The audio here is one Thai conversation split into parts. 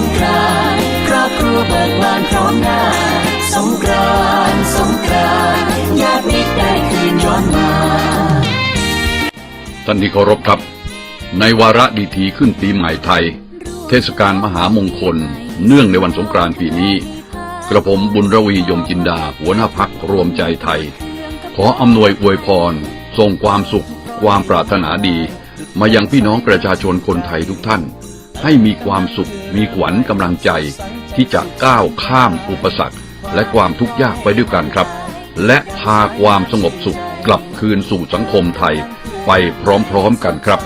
งกรานครอบครัวเบิกบานพร้อมหน้า สงกรานสงกรานญาติมิตรได้คืนย้อนมา ท่านที่เคารพครับ ในวาระดีทีขึ้นปีใหม่ไทย เทศกาลมหามงคล เนื่องในวันสงกรานต์ปีนี้ กระผมบุญระวียมจินดา หัวหน้าพักรวมใจไทย ขออำนวยอวยพรส่งความสุข ความปรารถนาดี มายังพี่น้องประชาชนคนไทยทุกท่าน ให้มีความสุข มีขวัญกำลังใจที่จะก้าวข้ามอุปสรรค และความทุกข์ยากไปด้วยกันครับ และพาความสงบสุขกลับคืนสู่สังคมไทยไปพร้อมๆกันครับ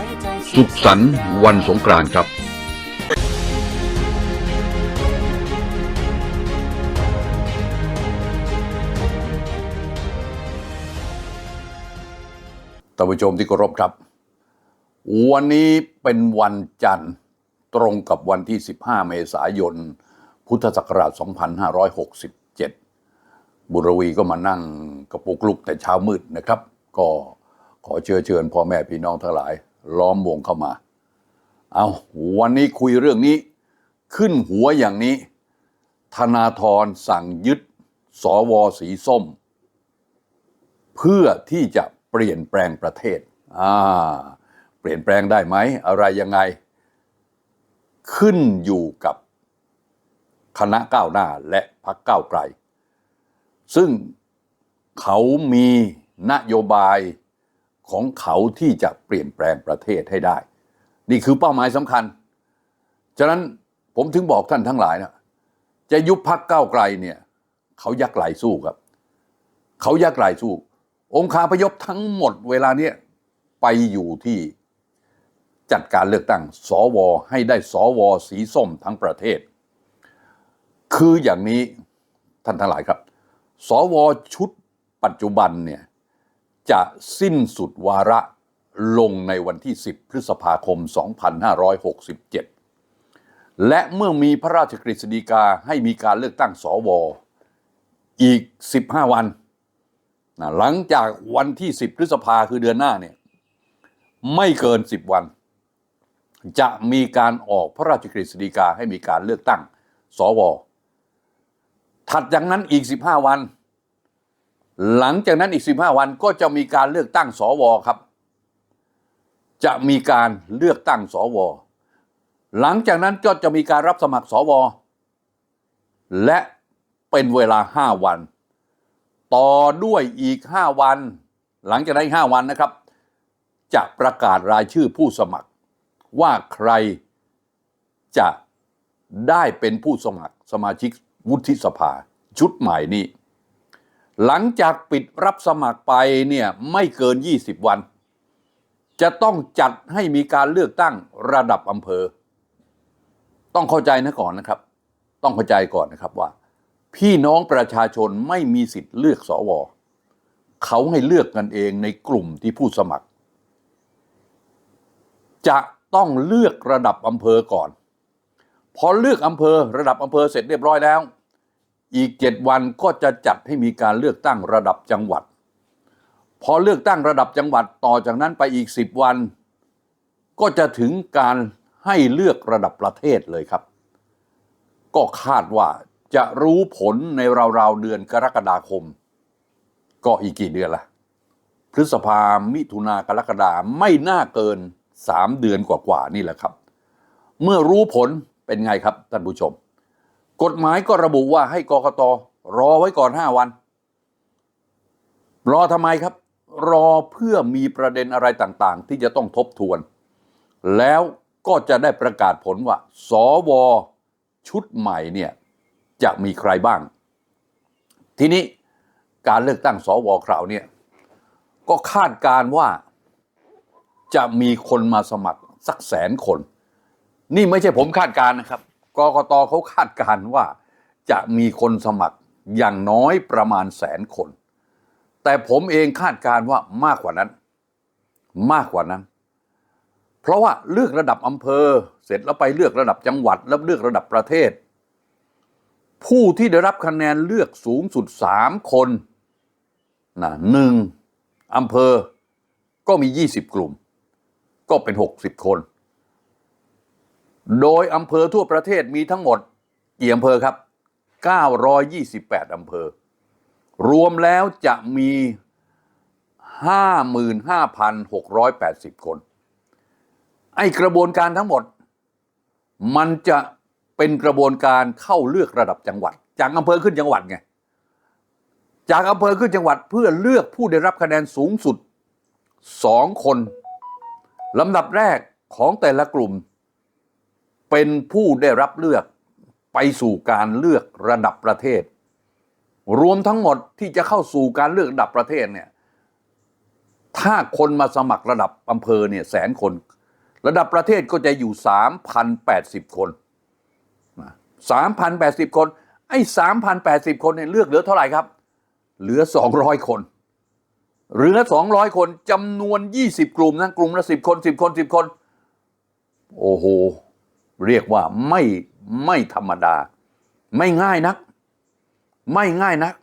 สุขสันต์วันสงกรานต์ครับท่านผู้ชมที่เคารพครับ วันนี้เป็นวันจันทร์ ตรงกับวันที่ 15 เมษายน พุทธศักราช 2567 บุรวีก็มานั่งกระปุกลุกแต่เช้ามืดนะครับ ก็ขอเชิญเชิญพ่อแม่พี่น้องทั้งหลาย ล้อมวงเข้ามา เอาวันนี้คุยเรื่องนี้ขึ้นหัวอย่างนี้ ธนาธรสั่งยึดสวสีส้ม เพื่อที่จะเปลี่ยนแปลงประเทศ อ่า เปลี่ยนแปลงได้ไหม อะไรยังไง ขึ้นอยู่กับคณะก้าวหน้าและพรรคก้าวไกล ซึ่งเขามีนโยบายของเขาที่จะเปลี่ยนแปลงประเทศให้ได้ นี่คือเป้าหมายสำคัญ ฉะนั้นผมถึงบอกท่านทั้งหลายนะจะยุบพักก้าวไกลเนี่ยเขายักไหลสู้ครับ เขายักไหลสู้ องค์คาพยพทั้งหมดเวลาเนี้ยไปอยู่ที่ จัดการเลือกตั้งสวให้ได้สวสีส้มทั้งประเทศ คืออย่างนี้ท่านทั้งหลายครับ สวชุดปัจจุบันเนี่ยจะสิ้นสุดวาระลงในวันที่ 10 พฤษภาคม 2567 และเมื่อมีพระราชกฤษฎีกาให้มีการเลือกตั้งสวอีก 15 วันนะหลังจากวันที่ 10 พฤษภาคือเดือนหน้าเนี่ยไม่เกิน 10 วัน จะมีการออกพระราชกฤษฎีกาให้มีการเลือกตั้งสว ถัดจากนั้นอีก 15 วัน หลังจากนั้นอีก 15 วันก็จะมีการเลือกตั้งสวครับ จะมีการเลือกตั้งสว หลังจากนั้นก็จะมีการรับสมัครสว และเป็นเวลา 5 วัน ต่อด้วยอีก 5 วัน หลังจากนั้น5วันนะครับ จะประกาศรายชื่อผู้สมัคร ว่าใครจะได้เป็นผู้สมัครสมาชิกวุฒิสภาชุดใหม่นี้ หลังจากปิดรับสมัครไปเนี่ยไม่เกิน 20 วัน จะต้องจัดให้มีการเลือกตั้งระดับอำเภอ ต้องเข้าใจนะก่อนนะครับ ต้องเข้าใจก่อนนะครับว่า พี่น้องประชาชนไม่มีสิทธิ์เลือกสวเขาให้เลือกกันเองในกลุ่มที่ผู้สมัคร จะ ต้องเลือกระดับอำเภอก่อน พอเลือกอำเภอระดับอำเภอเสร็จเรียบร้อยแล้ว อีกเจ็ดวันก็จะจัดให้มีการเลือกตั้งระดับจังหวัด พอเลือกตั้งระดับจังหวัดต่อจากนั้นไปอีกสิบวัน ก็จะถึงการให้เลือกระดับประเทศเลยครับ ก็คาดว่าจะรู้ผลในราวๆเดือนกรกฎาคม ก็อีกกี่เดือนละพฤษภามิถุนากรกฎาไม่น่าเกิน สามเดือนกว่าๆนี่แหละครับ เมื่อรู้ผลเป็นไงครับท่านผู้ชม กฎหมายก็ระบุว่าให้กกตรอไว้ก่อนห้าวัน รอทำไมครับ รอเพื่อมีประเด็นอะไรต่างๆ ที่จะต้องทบทวน แล้วก็จะได้ประกาศผลว่า สวชุดใหม่เนี่ยจะมีใครบ้าง ทีนี้การเลือกตั้งสวคราวเนี่ยก็คาดการณ์ว่า จะมีคนมาสมัครสักแสนคน นี่ไม่ใช่ผมคาดการณ์นะครับกกตเขาคาดการณ์ว่าจะมีคนสมัครอย่างน้อยประมาณแสนคน แต่ผมเองคาดการณ์ว่ามากกว่านั้น มากกว่านั้น เพราะว่าเลือกระดับอำเภอ เสร็จแล้วไปเลือกระดับจังหวัด แล้วเลือกระดับประเทศ ผู้ที่ได้รับคะแนนเลือกสูงสุดสามคนนะหนึ่งอำเภอก็มี 20 กลุ่ม ก็เป็น 60 คน โดยอำเภอทั่วประเทศมีทั้งหมดกี่อำเภอครับ 928 อำเภอ รวมแล้วจะมี 55,680 คน ไอ้กระบวนการทั้งหมด มันจะเป็นกระบวนการเข้าเลือกระดับจังหวัด จากอำเภอขึ้นจังหวัดไง จากอำเภอขึ้นจังหวัดเพื่อเลือกผู้ได้รับคะแนนสูงสุดสองคน ลำดับแรกของแต่ละกลุ่ม เป็นผู้ได้รับเลือกไปสู่การเลือกระดับประเทศ รวมทั้งหมดที่จะเข้าสู่การเลือกระดับประเทศเนี่ยถ้าคนมาสมัครระดับอำเภอเนี่ยแสนคน ระดับประเทศก็จะอยู่ 3,080 คนนะ3,080 คน ไอ้ 3,080 คนเนี่ยเลือกเหลือเท่าไหร่ครับ เหลือ 200 คน เหลือ200คนจำนวน20กลุ่มนะกลุ่มละ10คน10คน10คน โอ้โห เรียกว่าไม่ไม่ธรรมดา ไม่ง่ายนัก ไม่ง่ายนัก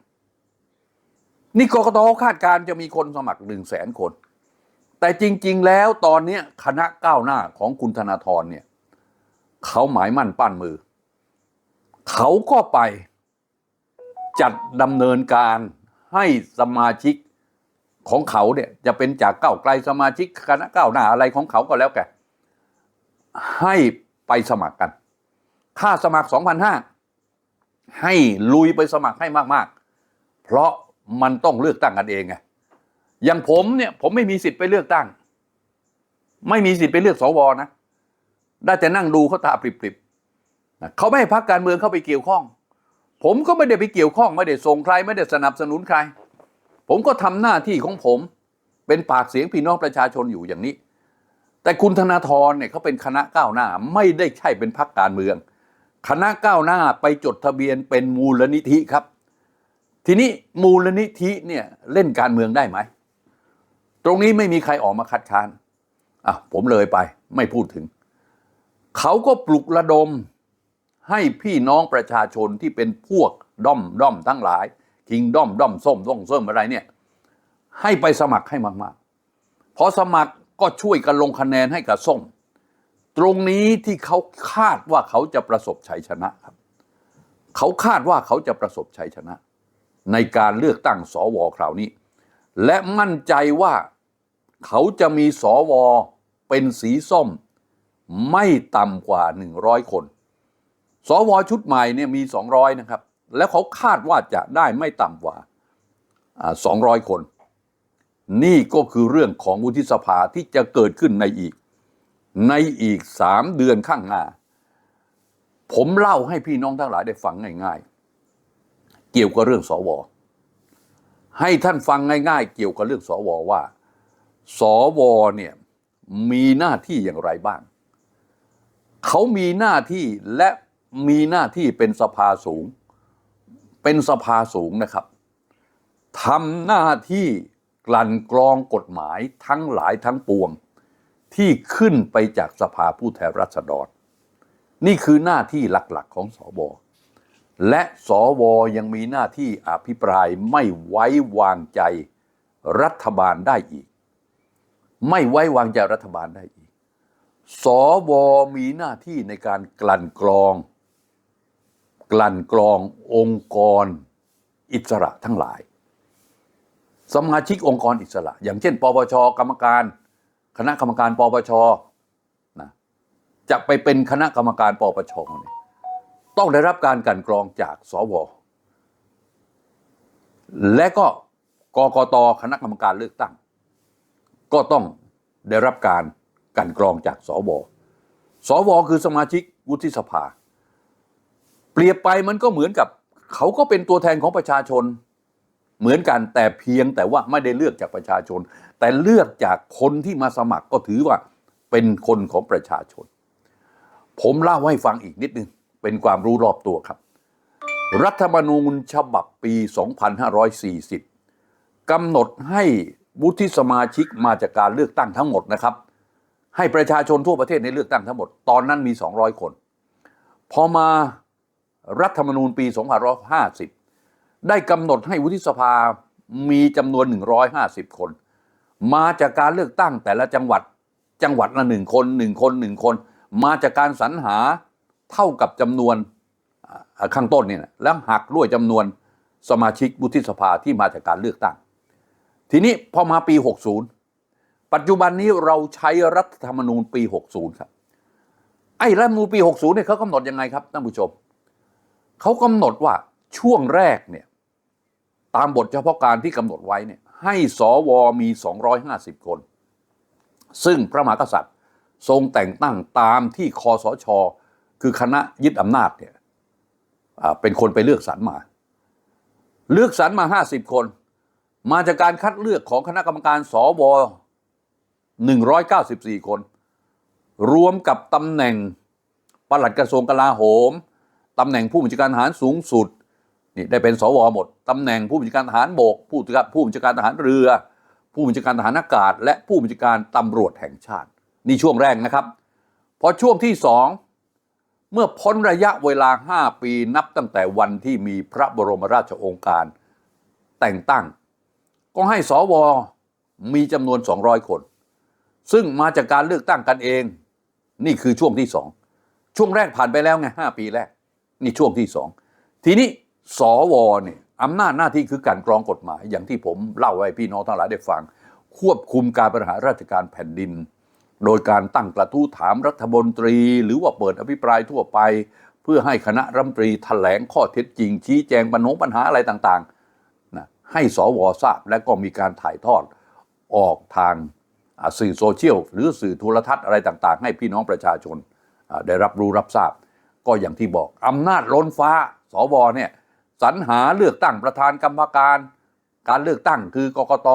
นี่กกตคาดการจะมีคนสมัครหนึ่งแสนคน แต่จริง ๆ แล้วตอนนี้คณะก้าวหน้าของคุณธนาธรเนี่ยเขาหมายมั่นปั้นมือ เขาก็ไปจัดดำเนินการให้สมาชิก ของเขาเนี่ยจะเป็นจากเก้าไกลสมาชิกคณะเก้าหน้าอะไรของเขาก็แล้วแกให้ไปสมัครกัน ค่าสมัคร 2,500 ให้ลุยไปสมัครให้มากๆ เพราะมันต้องเลือกตั้งกันเองไงอย่างผมเนี่ยผมไม่มีสิทธิ์ไปเลือกตั้ง ไม่มีสิทธิ์ไปเลือกสวนะ ได้แต่นั่งดูเขาตาปริบๆนะเขาไม่ให้พักการเมืองเข้าไปเกี่ยวข้อง ผมก็ไม่ได้ไปเกี่ยวข้อง ไม่ได้ส่งใคร ไม่ได้สนับสนุนใคร ผมก็ทำหน้าที่ของผม เป็นปากเสียงพี่น้องประชาชนอยู่อย่างนี้ แต่คุณธนาธรเนี่ยเขาเป็นคณะก้าวหน้าไม่ได้ใช่เป็นพักการเมือง คณะก้าวหน้าไปจดทะเบียนเป็นมูลนิธิครับ ทีนี้มูลนิธิเนี่ยเล่นการเมืองได้ไหม ตรงนี้ไม่มีใครออกมาคัดค้านอะผมเลยไปไม่พูดถึง เขาก็ปลุกระดมให้พี่น้องประชาชนที่เป็นพวกด้อมด้อมทั้งหลาย คิงด้อมด้อมส้มส้มส้มอะไรเนี่ยให้ไปสมัครให้มากๆพอสมัครก็ช่วยกันลงคะแนนให้กับส้ม ตรงนี้ที่เขาคาดว่าเขาจะประสบชัยชนะครับเขาคาดว่าเขาจะประสบชัยชนะ ในการเลือกตั้งสวคราวนี้ และมั่นใจว่าเขาจะมีสวเป็นสีส้ม ไม่ต่ำกว่า 100 คน สวชุดใหม่เนี่ยมี 200 นะครับ แล้วเขาคาดว่าจะได้ไม่ต่ำกว่าอ่า 200 คน นี่ก็คือเรื่องของวุฒิสภาที่จะเกิดขึ้นในอีก ในอีกสามเดือนข้างหน้า ผมเล่าให้พี่น้องทั้งหลายได้ฟังง่าย ๆ เกี่ยวกับเรื่องสว ให้ท่านฟังง่าย ๆ เกี่ยวกับเรื่องสวว่า สวเนี่ยมีหน้าที่อย่างไรบ้าง เขามีหน้าที่และมีหน้าที่เป็นสภาสูง เป็นสภาสูงนะครับทำหน้าที่กลั่นกรองกฎหมายทั้งหลายทั้งปวง ที่ขึ้นไปจากสภาผู้แทนราษฎร นี่คือหน้าที่หลักๆของสวและสวยังมีหน้าที่อภิปรายไม่ไว้วางใจรัฐบาลได้อีก ไม่ไว้วางใจรัฐบาลได้อีก สวมีหน้าที่ในการกลั่นกรอง กลั่นกรององค์กรอิสระทั้งหลาย สมาชิกองค์กรอิสระ อย่างเช่น ปปช กรรมการ คณะกรรมการ ปปชนะจะไปเป็นคณะกรรมการ ปปชต้องได้รับการกลันกรองจากสวและก็กกตคณะกรรมการเลือกตั้ง ก็ต้องได้รับการกลันกรองจากสว สวคือสมาชิกวุฒิสภา เปรียบไปมันก็เหมือนกับ เขาก็เป็นตัวแทนของประชาชน เหมือนกันแต่เพียงแต่ว่าไม่ได้เลือกจากประชาชน แต่เลือกจากคนที่มาสมัครก็ถือว่าเป็นคนของประชาชน ผมเล่าให้ฟังอีกนิดนึง เป็นความรู้รอบตัวครับ รัฐธรรมนูญฉบับปี 2540กำหนดให้วุฒิสมาชิกมาจากการเลือกตั้งทั้งหมดนะครับ ให้ประชาชนทั่วประเทศในเลือกตั้งทั้งหมด ตอนนั้นมี 200 คน พอมา รัฐธรรมนูญปี 2550 ได้กำหนดให้วุฒิสภามีจำนวน 150 คน มาจากการเลือกตั้งแต่ละจังหวัดจังหวัดละหนึ่งคนหนึ่งคนหนึ่งคน มาจากการสรรหาเท่ากับจำนวนข้างต้นเนี่ยนะแล้วหักด้วยจำนวนสมาชิกวุฒิสภาที่มาจากการเลือกตั้ง ทีนี้พอมาปี 60 ปัจจุบันนี้เราใช้รัฐธรรมนูญปี 60 ครับ ไอ้รัฐธรรมนูญปี 60เนี่ยเขากำหนดยังไงครับท่านผู้ชม เขากำหนดว่าช่วงแรกเนี่ยตามบทเฉพาะการที่กำหนดไว้เนี่ยให้สวมี 250 คน ซึ่งพระมหากษัตริย์ทรงแต่งตั้งตามที่คอสช คือคณะยึดอำนาจเนี่ยเป็นคนไปเลือกสรรมา เลือกสรรมา 50 คน มาจากการคัดเลือกของคณะกรรมการสว194 คน รวมกับตำแหน่งปลัดกระทรวงกลาโหม ตำแหน่งผู้บัญชาการทหารสูงสุดนี่ได้เป็นสวหมดตำแหน่งผู้บัญชาการทหารบก ผู้บัญชาการผู้บัญชาการทหารเรือ ผู้บัญชาการทหารอากาศ และผู้บัญชาการตำรวจแห่งชาติ นี่ช่วงแรกนะครับพอช่วงที่สองเมื่อพ้นระยะเวลา 5 ปีนับตั้งแต่วันที่มีพระบรมราชโองการแต่งตั้ง ก็ให้สวมีจำนวน 200 คน ซึ่งมาจากการเลือกตั้งกันเอง นี่คือช่วงที่สองช่วงแรกผ่านไปแล้วไงห้าปีแรก นี่ช่วงที่สองทีนี้สวเนี่ยอำนาจหน้าที่คือการกรองกฎหมาย อย่างที่ผมเล่าไว้พี่น้องทั้งหลายได้ฟัง ควบคุมการบริหารราชการแผ่นดิน โดยการตั้งกระทู้ถามรัฐมนตรี หรือว่าเปิดอภิปรายทั่วไป เพื่อให้คณะรัฐมนตรีแถลงข้อเท็จจริง ชี้แจงปัญหาปัญหาอะไรต่างๆนะให้สวทราบและก็มีการถ่ายทอดออกทางสื่อโซเชียลหรือสื่อโทรทัศน์อะไรต่างๆ ให้พี่น้องประชาชนได้รับรู้รับทราบ ก็อย่างที่บอกอำนาจล้นฟ้าสวเนี่ยสรรหาเลือกตั้งประธานกรรมการ การเลือกตั้งคือกกต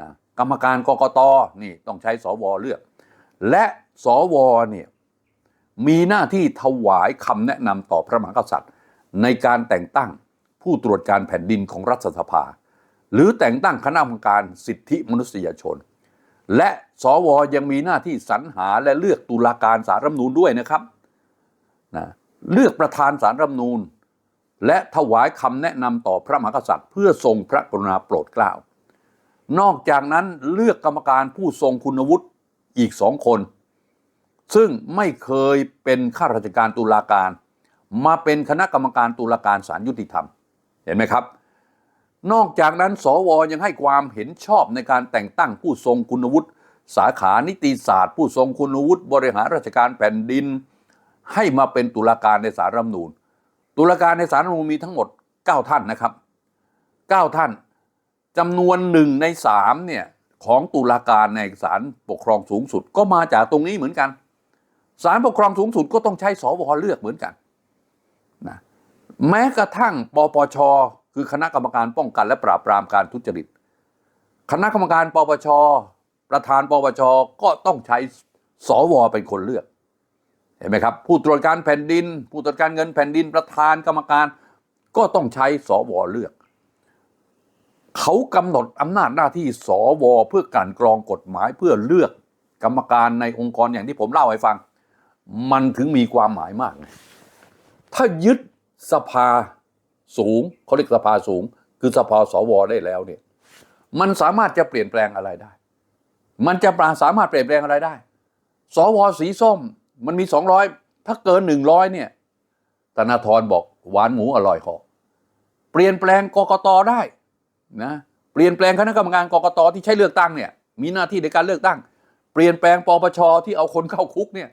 นะกรรมการกกตนี่ต้องใช้สวเลือก และสวเนี่ยมีหน้าที่ถวายคำแนะนำต่อพระมหากษัตริย์ ในการแต่งตั้งผู้ตรวจการแผ่นดินของรัฐสภา หรือแต่งตั้งคณะกรรมการสิทธิมนุษยชน และสวยังมีหน้าที่สรรหาและเลือกตุลาการสารรัฐมนูญด้วยนะครับ เลือกประธานสารรัฐมนูญและถวายคำแนะนำต่อพระมหากษัตริย์ เพื่อทรงพระกรุณาโปรดเกล้า นอกจากนั้นเลือกกรรมการผู้ทรงคุณวุฒิอีกสองคน ซึ่งไม่เคยเป็นข้าราชการตุลาการ มาเป็นคณะกรรมการตุลาการศาลยุติธรรม เห็นไหมครับ นอกจากนั้น สวยังให้ความเห็นชอบในการแต่งตั้งผู้ทรงคุณวุฒิสาขานิติศาสตร์ ผู้ทรงคุณวุฒิบริหารราชการแผ่นดิน ให้มาเป็นตุลาการในศาลรัฐมนูญตุลาการในศาลรัฐมนูญมีทั้งหมด 9 ท่านนะครับ 9 ท่านจำนวนหนึ่งในสามเนี่ยของตุลาการในศาลปกครองสูงสุดก็มาจากตรงนี้เหมือนกันศาลปกครองสูงสุดก็ต้องใช้สวเลือกเหมือนกันนะแม้กระทั่งปปช คือคณะกรรมการป้องกันและปราบปรามการทุจริต คณะกรรมการปปช ประธานปปช ก็ต้องใช้สวเป็นคนเลือก เห็นไหมครับ ผู้ตรวจการแผ่นดิน ผู้ตรวจการเงินแผ่นดินประธานกรรมการ ก็ต้องใช้สวเลือก เขากำหนดอำนาจหน้าที่สวเพื่อการกรองกฎหมายเพื่อเลือกกรรมการในองค์กรอย่างที่ผมเล่าให้ฟัง มันถึงมีความหมายมาก ถ้ายึดสภาสูงเขาเรียกสภาสูง คือสภาสวได้แล้วเนี่ยมันสามารถจะเปลี่ยนแปลงอะไรได้ มันจะปราสามารถเปลี่ยนแปลงอะไรได้ สวสีส้ม มันมีสองร้อยถ้าเกินหนึ่งร้อยเนี่ยธนาธรบอกหวานหมูอร่อยคอเปลี่ยนแปลงกกตได้นะเปลี่ยนแปลงคณะกรรมการกกตที่ใช้เลือกตั้งเนี่ยมีหน้าที่ในการเลือกตั้ง เปลี่ยนแปลงปปชที่เอาคนเข้าคุกเนี่ย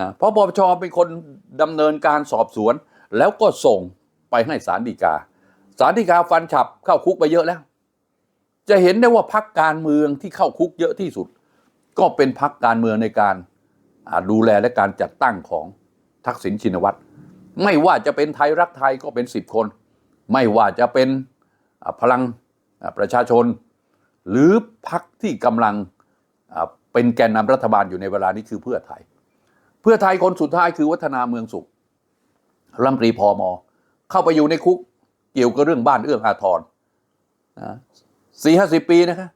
นะเพราะปปชเป็นคนดำเนินการสอบสวน แล้วก็ส่งไปให้ศาลฎีกาศาลฎีกาฟันฉับเข้าคุกไปเยอะแล้ว จะเห็นได้ว่าพักการเมืองที่เข้าคุกเยอะที่สุด ก็เป็นพักการเมืองในการ ดูแลและการจัดตั้งของทักษิณชินวัตร ไม่ว่าจะเป็นไทยรักไทยก็เป็นสิบคน ไม่ว่าจะเป็นพลังประชาชน หรือพักที่กำลังเป็นแกนนำรัฐบาลอยู่ในเวลานี้คือเพื่อไทย เพื่อไทยคนสุดท้ายคือวัฒนาเมืองสุขรัมตรีพอมอเข้าไปอยู่ในคุกเกี่ยวกับเรื่องบ้านเอื้องอาทรสี่ห้าสิบปีนะคะ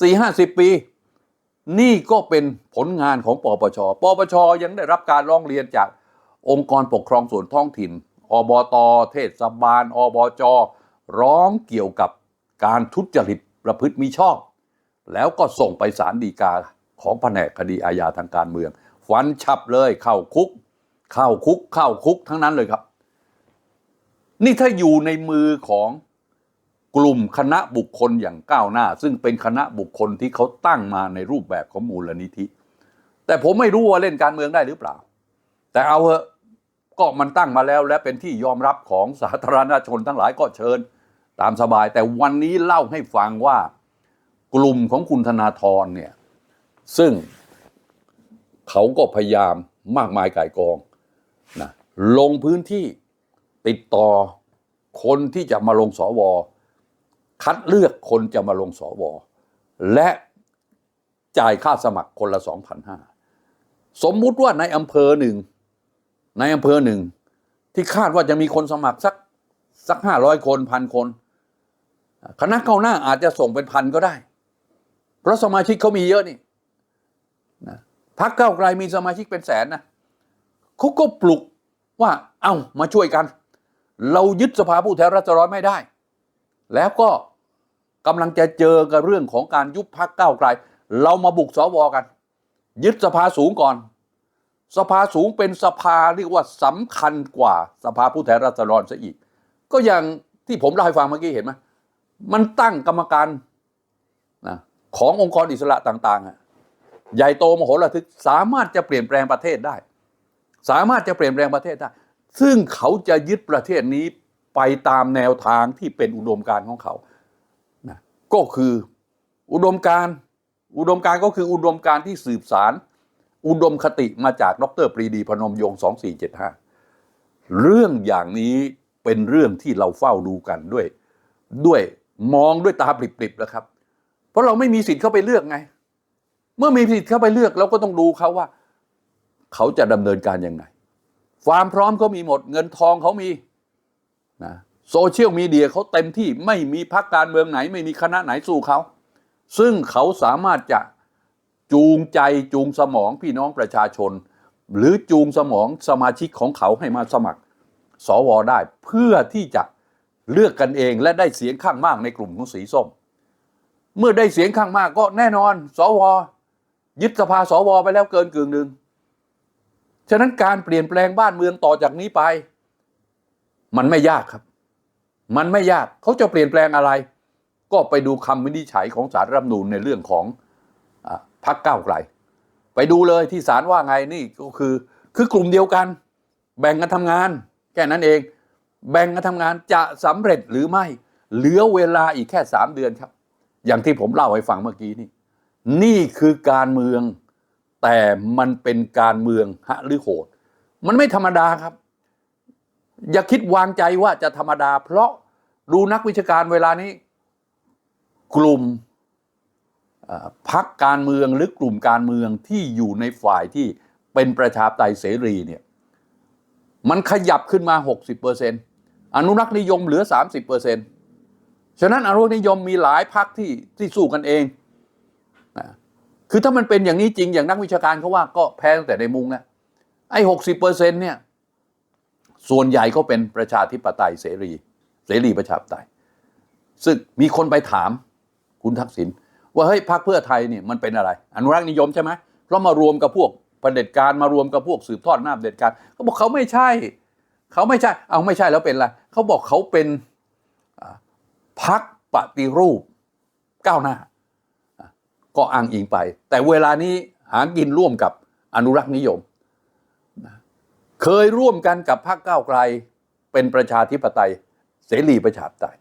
สี่ห้าสิบปี นี่ก็เป็นผลงานของปปช ปปช ยังได้รับการร้องเรียนจากองค์กรปกครองส่วนท้องถิ่น อบต เทศบาล อบจ ร้องเกี่ยวกับการทุจริตประพฤติมิชอบ แล้วก็ส่งไปศาลฎีกาของแผนกคดีอาญาทางการเมือง ฟันฉับเลยเข้าคุก เข้าคุก เข้าคุกทั้งนั้นเลยครับ นี่ถ้าอยู่ในมือของ กลุ่มคณะบุคคลอย่างก้าวหน้า ซึ่งเป็นคณะบุคคลที่เขาตั้งมาในรูปแบบของมูลนิธิ แต่ผมไม่รู้ว่าเล่นการเมืองได้หรือเปล่า แต่เอาเถอะก็มันตั้งมาแล้วและเป็นที่ยอมรับของสาธารณชนทั้งหลายก็เชิญ ตามสบาย แต่วันนี้เล่าให้ฟังว่ากลุ่มของคุณธนาธรเนี่ยซึ่งเขาก็พยายามมากมายก่ายกองนะลงพื้นที่ติดต่อคนที่จะมาลงสว คัดเลือกคนจะมาลงสว และจ่ายค่าสมัครคนละสองพันห้าสมมุติว่าในอำเภอหนึ่ง ในอำเภอหนึ่ง ที่คาดว่าจะมีคนสมัครสักสักห้าร้อยคนพันคน คณะก้าวหน้าอาจจะส่งเป็นพันก็ได้ เพราะสมาชิกเขามีเยอะนี่นะพักเก้าวไกลมีสมาชิกเป็นแสนนะเขาก็ปลุกว่าเอ้ามาช่วยกัน เรายึดสภาผู้แทนราษฎรไม่ได้ แล้วก็กำลังจะเจอกับเรื่องของการยุบพักก้าวไกล เรามาบุกสวกัน ยึดสภาสูงก่อน สภาสูงเป็นสภาเรียกว่าสำคัญกว่าสภาผู้แทนราษฎรซะอีก ก็อย่างที่ผมเล่าให้ฟังเมื่อกี้เห็นไหมมันตั้งกรรมการนะขององค์กรอิสระต่างๆ ใหญ่โตมโหฬารทึกสามารถจะเปลี่ยนแปลงประเทศได้ สามารถจะเปลี่ยนแปลงประเทศได้ ซึ่งเขาจะยึดประเทศนี้ ไปตามแนวทางที่เป็นอุดมการณ์ของเขานะก็คืออุดมการณ์อุดมการณ์ก็คืออุดมการณ์ที่สืบสารอุดมคติมาจากดรปรีดีพนมยงค์2475 เรื่องอย่างนี้เป็นเรื่องที่เราเฝ้าดูกันด้วย ด้วยมองด้วยตาปริบๆแล้วครับ เพราะเราไม่มีสิทธิ์เข้าไปเลือกไง เมื่อมีสิทธิ์เข้าไปเลือกเราก็ต้องดูเขาว่า เขาจะดำเนินการยังไง ความพร้อมเขามีหมด เงินทองเขามี นะโซเชียลมีเดียเขาเต็มที่ไม่มีพักการเมืองไหน ไม่มีคณะไหนสู้เขา ซึ่งเขาสามารถจะจูงใจจูงสมองพี่น้องประชาชน หรือจูงสมองสมาชิกของเขาให้มาสมัคร สวได้เพื่อที่จะเลือกกันเองและได้เสียงข้างมากในกลุ่มของสีส้ม เมื่อได้เสียงข้างมากก็แน่นอน สว ยึดสภาสวไปแล้วเกินกึ่งหนึ่งฉะนั้นการเปลี่ยนแปลงบ้านเมืองต่อจากนี้ไป มันไม่ยากครับ มันไม่ยากเขาจะเปลี่ยนแปลงอะไร ก็ไปดูคำวินิจฉัยของสารรัฐมนูญในเรื่องของอพักก้าไกล ไปดูเลยที่ศาลว่าไงนี่ก็คือ คือกลุ่มเดียวกัน แบ่งกันทำงาน แค่นั้นเอง แบ่งกันทำงานจะสำเร็จหรือไม่ เหลือเวลาอีกแค่สามเดือนครับ อย่างที่ผมเล่าให้ฟังเมื่อกี้นี่ นี่คือการเมืองแต่มันเป็นการเมืองฮะหรือโหด มันไม่ธรรมดาครับ อย่าคิดวางใจว่าจะธรรมดา เพราะดูนักวิชาการเวลานี้ กลุ่มพักการเมืองหรือกลุ่มการเมืองที่อยู่ในฝ่ายที่เป็นประชาธิปไตยเสรีเนี่ยมันขยับขึ้นมา 60%อนุรักษ์นิยมเหลือ 30%ฉะนั้นอนุรักษ์นิยมมีหลายพักที่ที่สู้กันเองนะคือถ้ามันเป็นอย่างนี้จริงอย่างนักวิชาการเขาว่าก็แพ้ตั้งแต่ในมุงนะไอ้60%เนี่ย ส่วนใหญ่ก็เป็นประชาธิปไตยเสรี เสรีประชาธิปไตย ซึ่งมีคนไปถามคุณทักษิณว่าเฮ้ยพรรคเพื่อไทยเนี่ยมันเป็นอะไร อนุรักษ์นิยมใช่ไหมเพราะมารวมกับพวกเผด็จการมารวมกับพวกสืบทอดอำนาจเด็จการเขาบอกเขาไม่ใช่ เขาไม่ใช่ เอาไม่ใช่แล้วเป็นอะไรเขาบอกเขาเป็นพรรคปฏิรูปก้าวหน้าอะก็อ้างอิงไป แต่เวลานี้หากินร่วมกับอนุรักษ์นิยม เคยร่วมกันกับพรรคก้าวไกลเป็นประชาธิปไตย เสรีประชาธิปไตย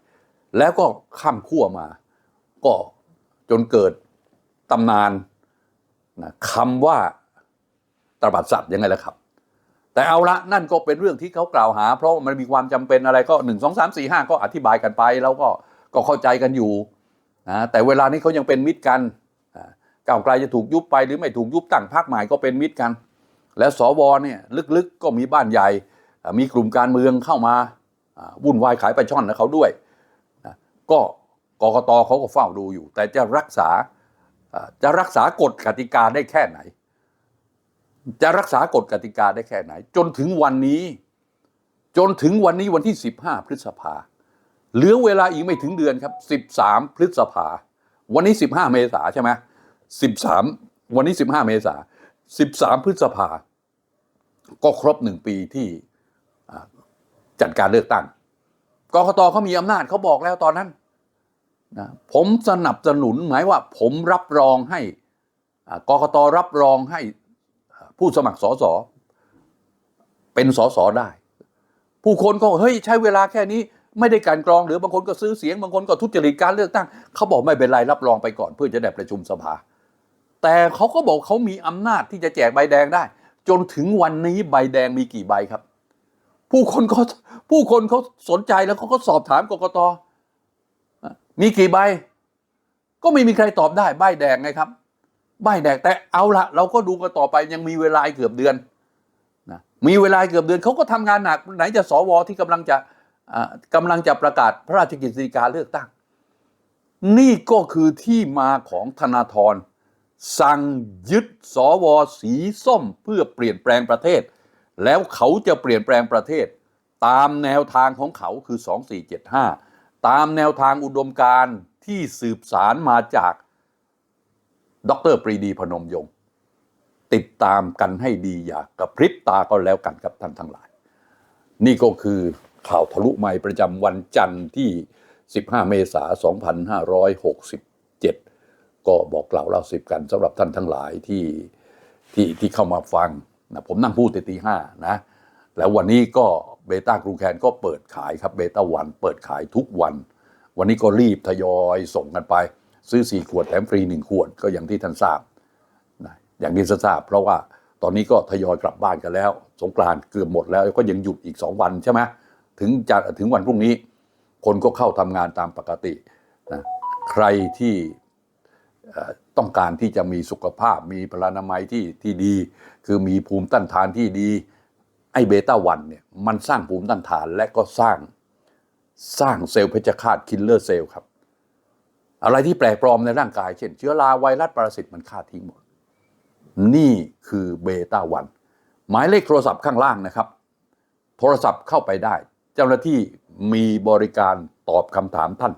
แล้วก็ข้ามขั้วมา ก็จนเกิดตำนานนะคำว่าตรบัดสัตว์ยังไงล่ะครับ แต่เอาละนั่นก็เป็นเรื่องที่เขากล่าวหา เพราะมันมีความจำเป็นอะไรก็หนึ่งสองสามสี่ห้าก็อธิบายกันไป แล้วก็ก็เข้าใจกันอยู่นะแต่เวลานี้เขายังเป็นมิตรกันก้าวไกลจะถูกยุบไปหรือไม่ถูกยุบตั้งพรรคใหม่ก็เป็นมิตรกัน และสวเนี่ยลึกๆก็มีบ้านใหญ่ มีกลุ่มการเมืองเข้ามาวุ่นวายขายไปลาช่อนกับเขาด้วย ก็กกตเขาก็เฝ้าดูอยู่ แต่จะรักษาอ่าจะรักษากฎกติกาได้แค่ไหน จะรักษากฎกติกาได้แค่ไหน จนถึงวันนี้ จนถึงวันนี้วันที่ 15 พฤษภาเหลือเวลาอีกไม่ถึงเดือนครับ 13 พฤษภาวันนี้ 15 เมษาใช่ไหม13 วันนี้ 15 เมษา 13 พฤษภา ก็ครบหนึ่งปีที่จัดการเลือกตั้งกกตเขามีอำนาจเขาบอกแล้วตอนนั้นนะผมสนับสนุนหมายว่าผมรับรองให้อ่ากกตรับรองให้ผู้สมัครสสเป็นสสได้ ผู้คนก็เฮ้ยใช้เวลาแค่นี้ไม่ได้กลันกรองหรือบางคนก็ซื้อเสียง บางคนก็ทุจริตการเลือกตั้งเขาบอกไม่เป็นไรรับรองไปก่อนเพื่อจะได้ประชุมสภา แต่เขาก็บอกเขามีอำนาจที่จะแจกใบแดงได้ จนถึงวันนี้ใบแดงมีกี่ใบครับ ผู้คนเขาผู้คนเขาสนใจแล้วเขาก็สอบถามกกตมีกี่ใบ ก็ไม่มีใครตอบได้ใบแดงไงครับ ใบแดงแต่เอาละเราก็ดูกันต่อไปยังมีเวลาเกือบเดือนนะมีเวลาเกือบเดือนเขาก็ทำงานหนักไหนจะสวที่กำลังจะอ่ากำลังจะประกาศพระราชกิจสีกาเลือกตั้ง นี่ก็คือที่มาของธนาธร สั่งยึดสวสีส้มเพื่อเปลี่ยนแปลงประเทศ แล้วเขาจะเปลี่ยนแปลงประเทศ ตามแนวทางของเขาคือ 2475 ตามแนวทางอุดมการที่สืบสารมาจากดรปรีดีพนมยงค์ติดตามกันให้ดีอย่ากระพริบตาก็แล้วกันครับท่านทั้งหลาย นี่ก็คือข่าวทะลุไมค์ประจำวันจันทร์ที่ 15 เมษายน 2567 ก็บอกกล่าวเล่าสิบกันสำหรับท่านทั้งหลายที่ที่ที่เข้ามาฟังนะผมนั่งพูดแต่ตีห้านะ แล้ววันนี้ก็เบต้ากรูแคนก็เปิดขายครับเบต้าวันเปิดขายทุกวัน วันนี้ก็รีบทยอยส่งกันไป ซื้อ 4 ขวดแถมฟรี 1 ขวดก็อย่างที่ท่านทราบนะอย่างที่ท่านทราบ เพราะว่าตอนนี้ก็ทยอยกลับบ้านกันแล้ว สงกรานเกือบหมดแล้วก็ยังหยุดอีก 2 วันใช่ไหมถึงจะถึงวันพรุ่งนี้ คนก็เข้าทำงานตามปกตินะใครที่ ต้องการที่จะมีสุขภาพ มีพลานามัยที่ที่ดี คือมีภูมิต้านทานที่ดีไอเบต้าวันเนี่ยมันสร้างภูมิต้านทานและก็สร้างสร้างเซลล์เพชฌฆาตคิลเลอร์เซลล์ครับ อะไรที่แปลกปลอมในร่างกาย เช่น เชื้อราไวรัสปรสิตมันฆ่าทิ้งหมด นี่คือเบต้าวันหมายเลขโทรศัพท์ข้างล่างนะครับ โทรศัพท์เข้าไปได้ เจ้าหน้าที่มีบริการตอบคำถามท่าน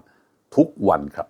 ทุกวันครับ